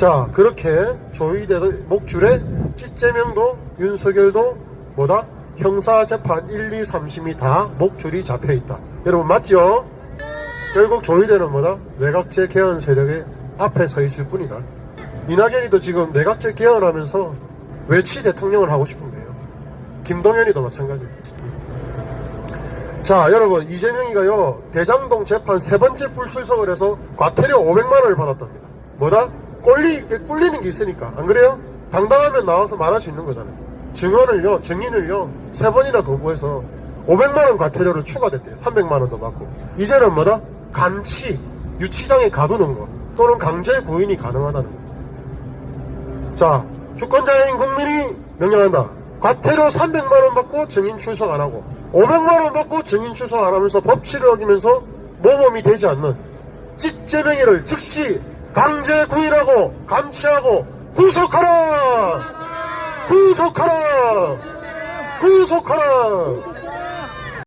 자 그렇게 조의대 목줄에 찌재명도 윤석열도 뭐다? 형사재판 1, 2, 3심이 다 목줄이 잡혀있다 여러분 맞죠? 결국 조의대는 뭐다? 내각제 개헌 세력의 앞에 서 있을 뿐이다 이낙연이도 지금 내각제 개헌하면서 외치 대통령을 하고 싶은 거예요 김동연이도 마찬가지예요 자 여러분 이재명이가요 대장동 재판 세 번째 불출석을 해서 과태료 500만 원을 받았답니다 뭐다? 꼴리, 꿀리는 게 있으니까 안 그래요? 당당하면 나와서 말할 수 있는 거잖아요 증언을요 증인을요 세 번이나 도구해서 500만원 과태료를 추가됐대요 300만원도 받고 이제는 뭐다? 감치 유치장에 가두는 거 또는 강제 구인이 가능하다는 거 자, 주권자인 국민이 명령한다. 과태료 300만원 받고 증인 출석 안 하고 500만원 받고 증인 출석 안 하면서 법치를 어기면서 모범이 되지 않는 찌재명이를 즉시 강제 구인하고 감치하고 구속하라! 구속하라! 구속하라!